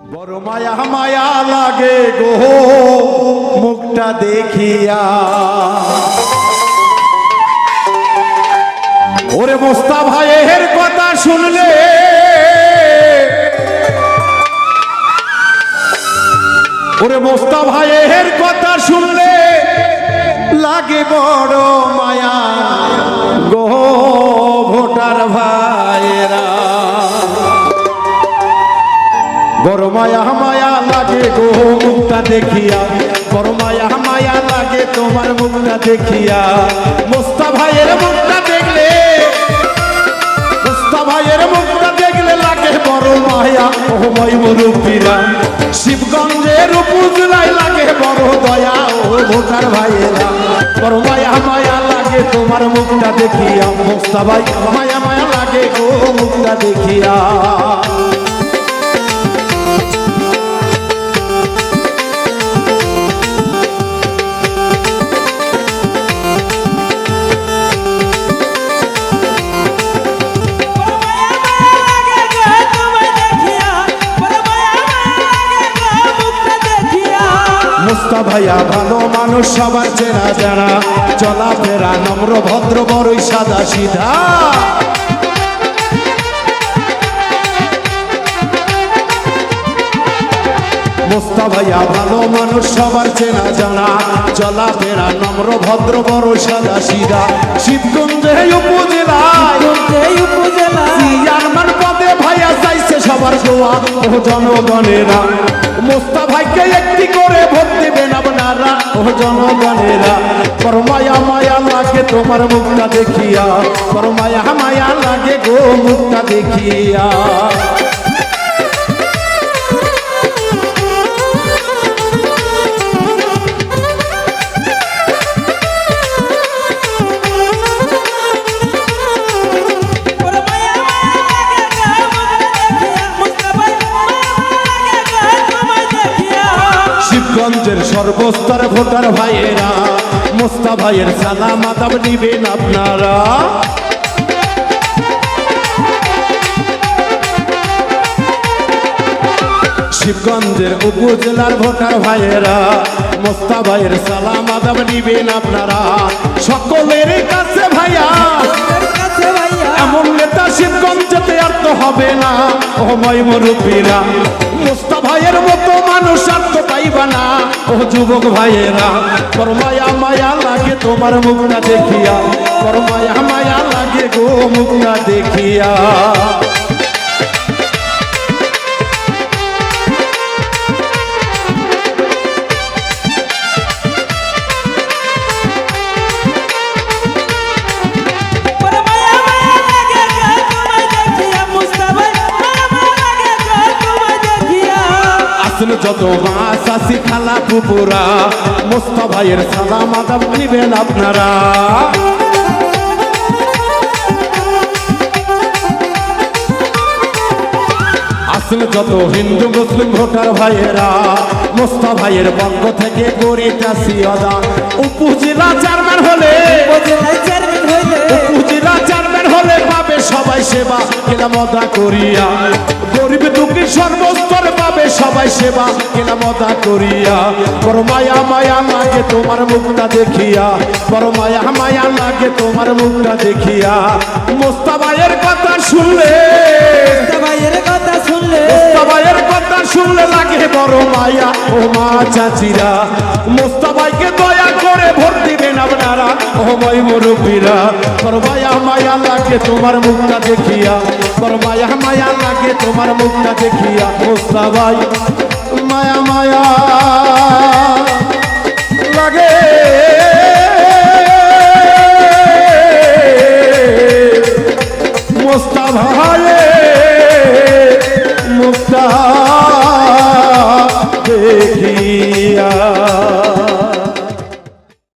বড় মায়া মায়া লাগে গো, মুখটা দেখিয়া। ওরে মোস্তা ভাইয়ের কথা শুনলে ওরে মোস্তা ভাইয়ের কথা শুনলে লাগে বড় মায়া গো। বড় মায়া মায়া লাগে গো মুখটা দেখিয়া। বড় মায়া মায়া লাগে তোমার মুখটা দেখিয়া। মোস্তা ভাইয়ের মুখটা দেখলে, মোস্তা ভাইয়ের মুখটা দেখলে লাগে বড় মায়া। ও মই মুরুব্বীরা শিবগঞ্জের উপজেলায় লাগে বড় দয়া। ও ভোটার ভাইয়েরা, বড় মায়া মায়া লাগে তোমার মুখটা দেখিয়া। মোস্তা ভাই, মায়া মায়া লাগে গো মুখটা দেখিয়া। মুস্তা ভাইয়া ভালো মানুষ সবার চেনা জানা চলাফেরা নম্র ভদ্র বড়ই সাদা সিধা। মুস্তা ভাইয়া ভালো মানুষ সবার চেনা জানা। চলাফেরা নম্র ভদ্র বড় সাদা সিধা। শিবগঞ্জে উপজেলায়। পদে ভাইয়া চাইছে সবার দোয়া। ও জনগণেরা। মোস্তা ভাইকে একটি করে ভোট দিবেন আপনারা। ও জনগণেরা বড় মায়া লাগে তোমার মুখটা দেখিয়া। বড় মায়া মায়া লাগে গো মুখটা দেখিয়া। শিবগঞ্জের সর্বস্তর ভোটার ভাইয়েরা, মোস্তা ভাইয়ের সালাম আদাব নিবেন আপনারা। শিবগঞ্জের উপজেলার ভোটার ভাইয়েরা, মোস্তা ভাইয়ের সালাম আদাব নিবেন আপনারা। সকলের কাছে ভাইয়া, এমন নেতা শিবগঞ্জতে আর তো হবে না। ও ময় মুরব্বীরা মোস্তা ভাইয়ের মতো মানুষ আর তো পাইবা না। ও যুবক ভাইয়েরা, করমায়া মায়া লাগে তোমার মুখটা দেখিয়া, করমায়া মায়া মায়া লাগে গো মুখটা দেখিয়া। যত মাছ আসি খালা পুপুরা মোস্তা ভাইয়ের সালাম আদাব নিবেন আপনারা। আসলে যত হিন্দু মুসলিম ভোটার ভাইয়েরা মোস্তা ভাইয়ের পক্ষ থেকে গরিতাসি অদা। উপজেলা চেয়ারম্যান হলে উপজেলা চেয়ারম্যান হলে পাবে সবাই সেবা। কেনা মদা করিয়া। গরিব দুঃখী সবাই সেবা কেনা মদা করিয়া। বড় মায়া মায়া লাগে তোমার মুখটা দেখিয়া। বড় মায়া মায়া লাগে তোমার মুখটা দেখিয়া। মোস্তাবাইয়ের কথা শুনলে মোস্তাবাইয়ের কথা শুনলে। লাগে বড় মায়া। ও মা চাচিরা মোস্তাবাইকে দয়া করে ভোট দিবেন আপনারা। ও মই মুরব্বীরা বড় মায়া মায়া লাগে তোমার মুখটা দেখিয়া। বড় মায়া মায়া লাগে তোমার মুখটা দেখিয়া। মোস্তাবাই মায়া মায়া